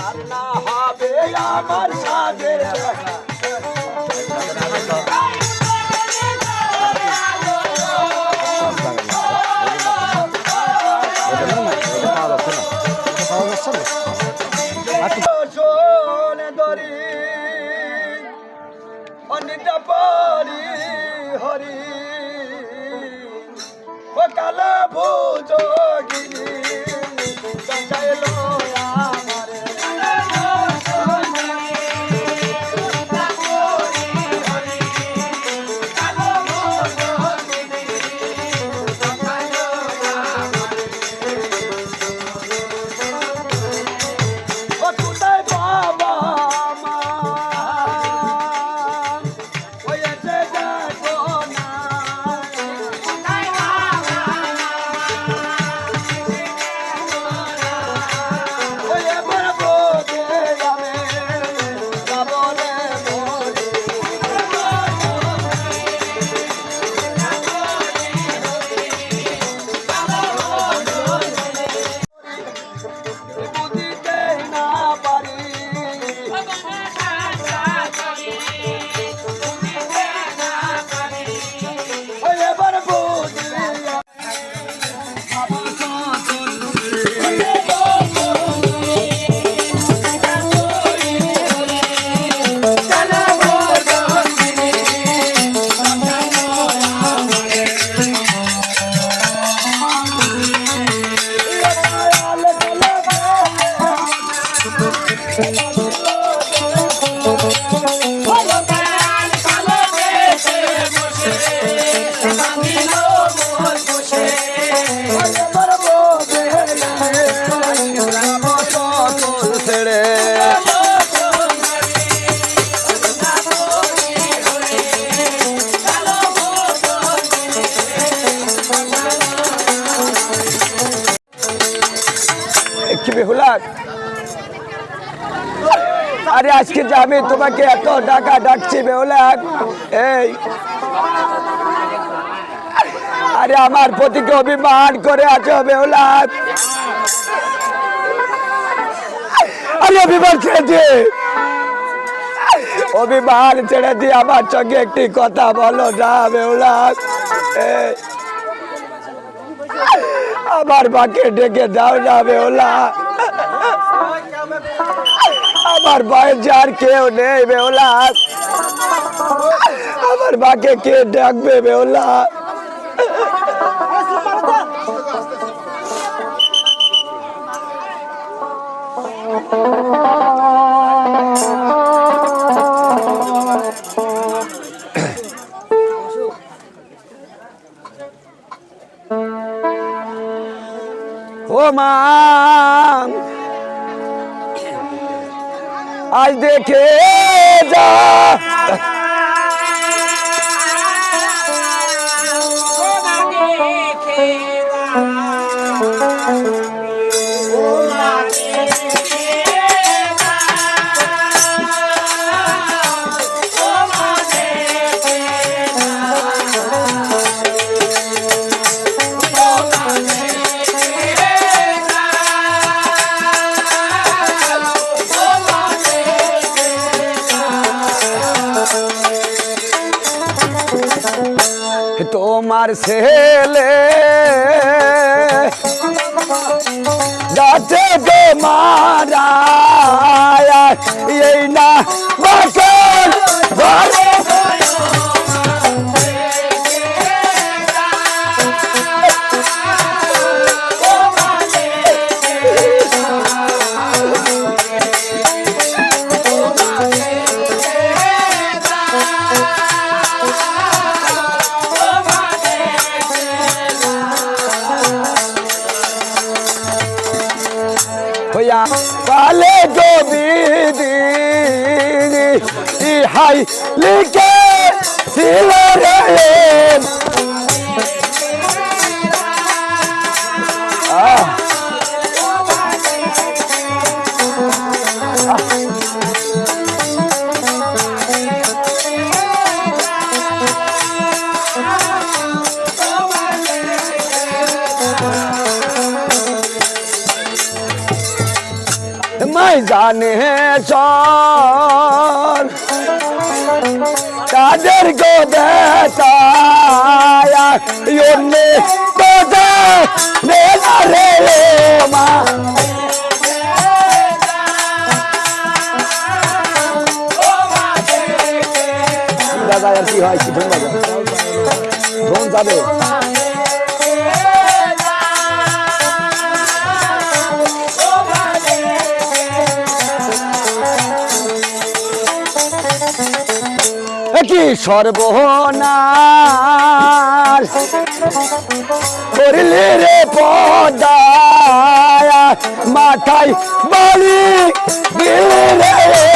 তার না হবে আমার দরি অনিতা পরি হরি। ও কালা ভুজ ছেড়ে আরে আজকে যে আমি তোমাকে এত টাকা ডাকছি বেহুলাক এই। আরে আমার প্রতিকে অভিমান করে আছো বেহুলাক আরে অভিমান ছেড়ে অভিমান ছেড়ে দিয়ে আমার সঙ্গে একটি কথা বলো বেহুলাক এই, আমার মাকে ডেকে দাও না বেহুলা আমার ভাইয়ের যার কেউ নেই বেহুলা আমার মাকে কে ডাকবে বেহুলা আজ তোমার Nick! যাবে কি সর্বনাশ রে পদায়া মাথায় বাড়ি রে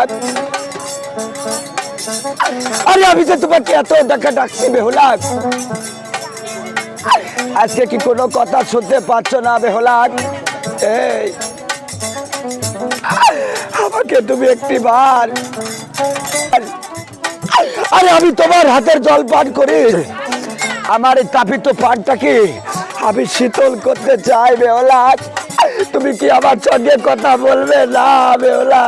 বেহুলাত আরে আমি যে তোমাকে এত ডাকা ডাকছি বেহুলাত আজকে কি কোনো কথা শুনতে পাচ্ছ না বেহুলাত এই, আমাকে তুমি একটি বার আরে আমি তোমার হাতের জল পান করি। আমার এই তাপিত পানটাকে আমি শীতল করতে চাই বেহলা তুমি কি আমার সঙ্গে কথা বলবে না বেহলা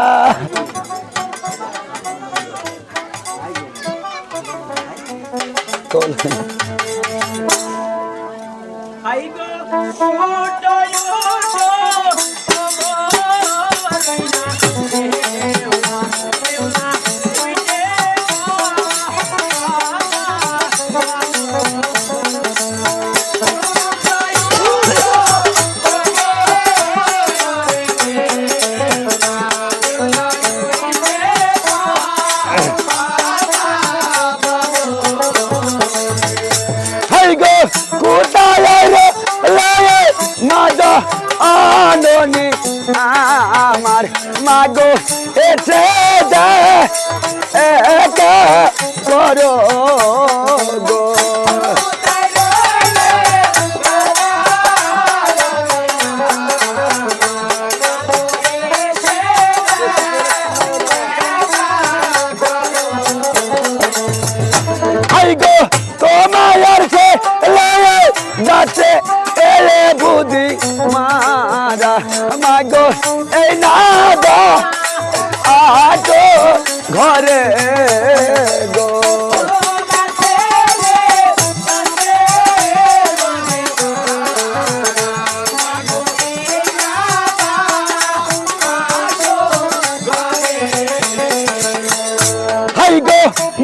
হাই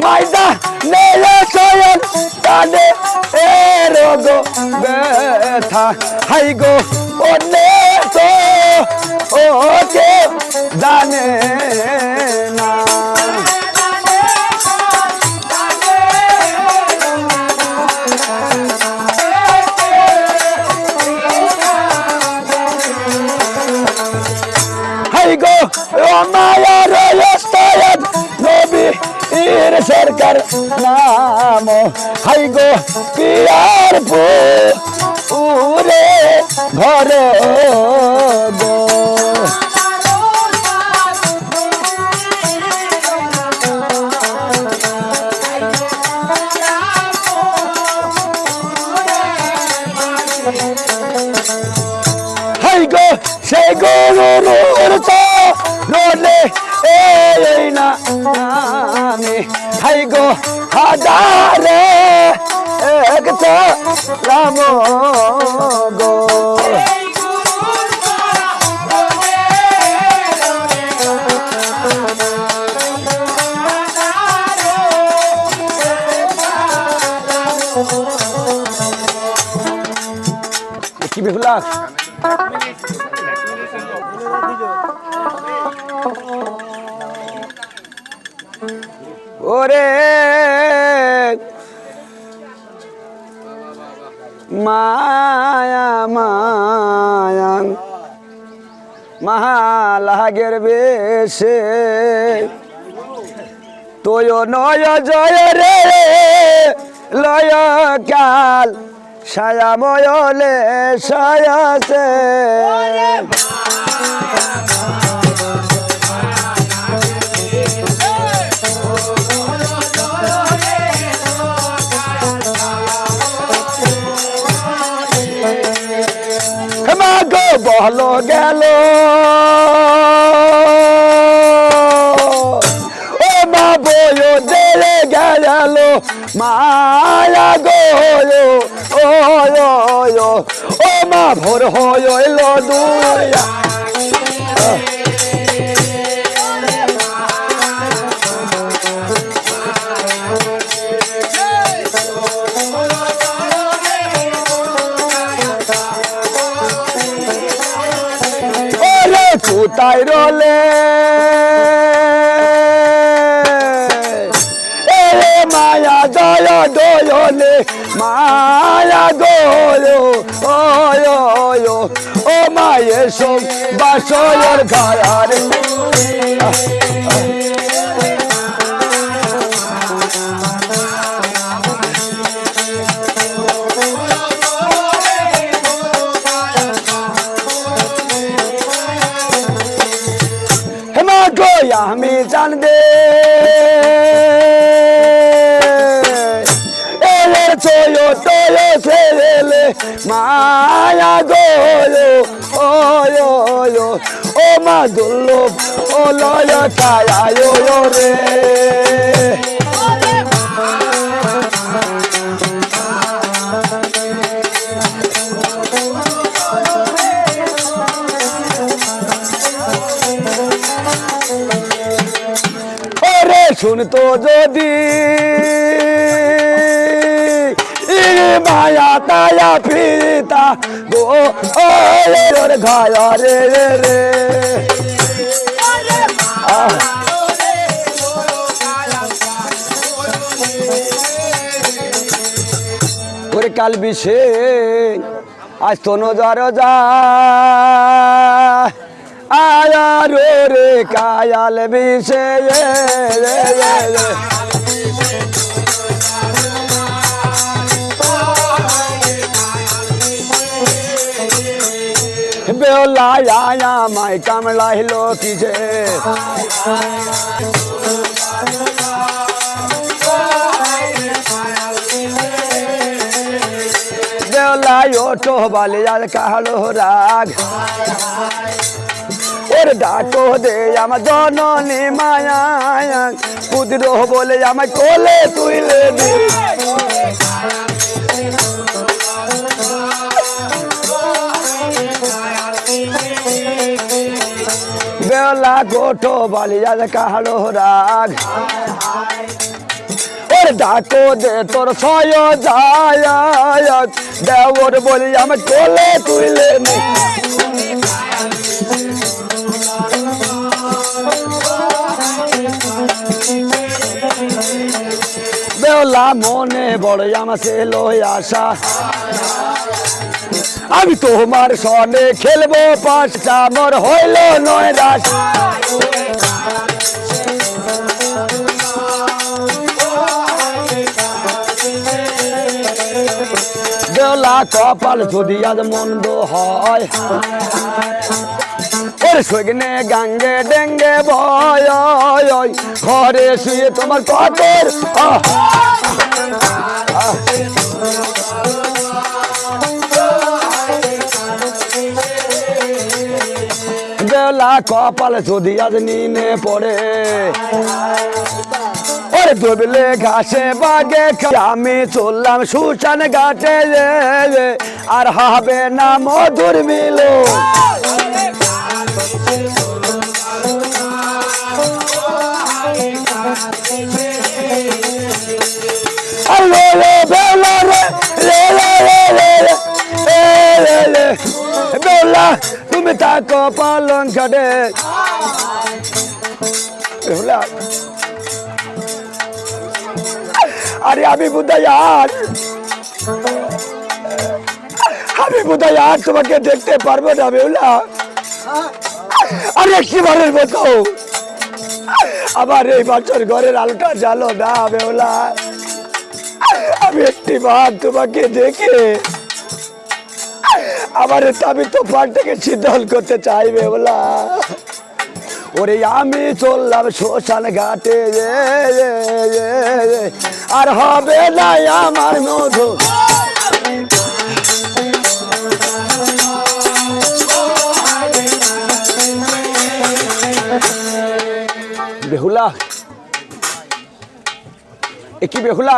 মাইদা নেলে সয়ন কানে এ রোগো ব্যথা। হাই গো অনে তো ওকে জানে। নাম। হাই গো পিয়ার পু উরে ঘর হাজারে একটা রাম গো। মায়া মহালাগের বেশে। তোয় নয় জয় রে। লয় কাল ছায়াময়লে ছায়াছে মাগো বল গেল ও মা বyo দেলে গেল মায়া গো ও ও মা ভোর হইল দুয়া মায়া জল দোলে মায়া দোল ও মায়ে সব বাসর ঘর আমি জান দে মায়া গো ওয় ওয় ও মা দুর্লভ ও লয় ছায়া রে। শুনতো যদি মায়া তায়া পিতা গো ওরে ওর ঘায়া রে রে রে ওরে কাল বিশে আজ তো নজার যা। আয়া, রে কায়াল বিশে রে রে রে। বেলা আয়া মাই কামলা হিলো কিছে বেলা ওটো বালে আর কাহালো রাগ ওর ডাকো দে আমার জননী মায়া কুদির বলে আমায় কোলে তুইলে দি বেলা গোটো বালিয়া কাহালো রাগ। ওর ডাকো দে, তোর সয় যায় দেওর বলি আমি কোলে তুইলে নি। বেলা মনে বড় আমার সে লই আসা আমি তোমার সনে খেলব পাঁচটা আমার হইল নয় রাস বেলা কপাল যদি আজ মন্দ হয়, ওর সগনে গাঙ্গে ডেঙ্গে ভয়, ঘরে শুয়ে তোমার কটের কপাল যদি আজ নিনে পড়ে ওরে ডুবলে ঘাসে বাগে আমি চললাম সুশান ঘাটে আর হবে না মধুর মিলো বেলা খুব তাকো পালন খাটে আরে আমি বুধায়ার আমি বুধায়ার তোমাকে দেখতে পারব না বেউলা আরে একটিবারের মতো? আবার এই বছর ঘরের আলোটা জালো না বেউলা আমি একটি একটিবার তোমাকে দেখে আমার আমি তো পানটাকে শীতল করতে চাইবে বেহুলা ওরে আমি চললাম শ্মশান ঘাটে। আর হবে না আমার মধু বেহুলা, এ কি বেহুলা?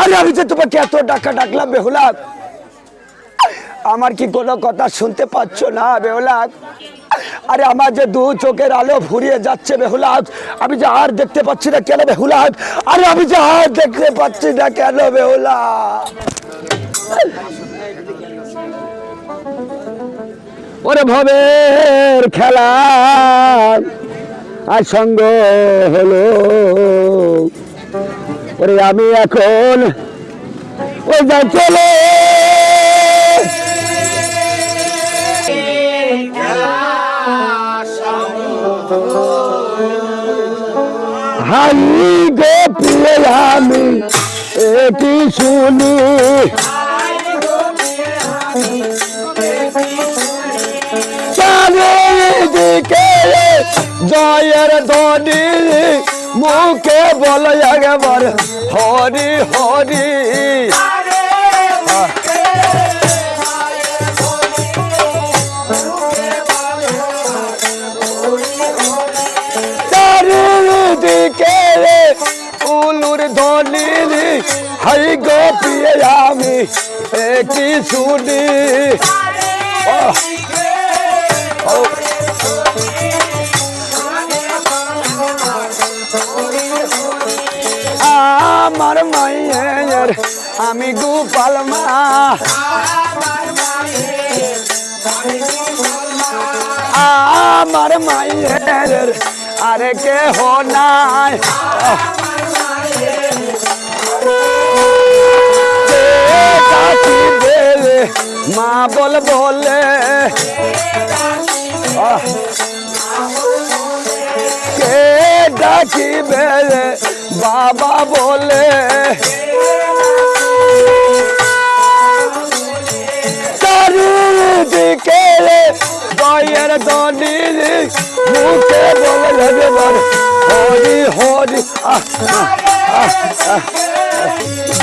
আরে আমি যে তোমাকে এত ডাকা ডাকলাম বেহুলা আমার কি কোনো কথা শুনতে পাচ্ছ না বেহুলা আরে আমার যে দু চোখের আলো ফুরিয়ে যাচ্ছে, বেহুলাদ, আমি যে আর দেখতে পাচ্ছি না কেন, বেহুলাদ? আরে আমি যে আর দেখতে পাচ্ছি না কেন বেহুলা ওরে ভবের খেলা, আর সঙ্গ হলো। ওরে আমি এখন ওই যা চলে হাই গো প্রিয় আমি এটি শুনি। চারিদিকে জয়ের ধনি মুখে বল একবার হরি হরি। হাই গো প্রিয় আমি শুনি? আহ। আমার মায়ের, আমি গোপাল মা। আমার মায়ের, আরে কে হো নাই মা বল বলে? কে ডাকিবে বাবা বলে চারিদিকে দয়ের দনি মুখে বলে ভগবান হরি হরি আহ, আহ, আহ,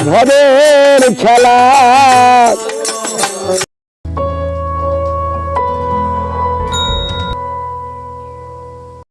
ভবের খেলা।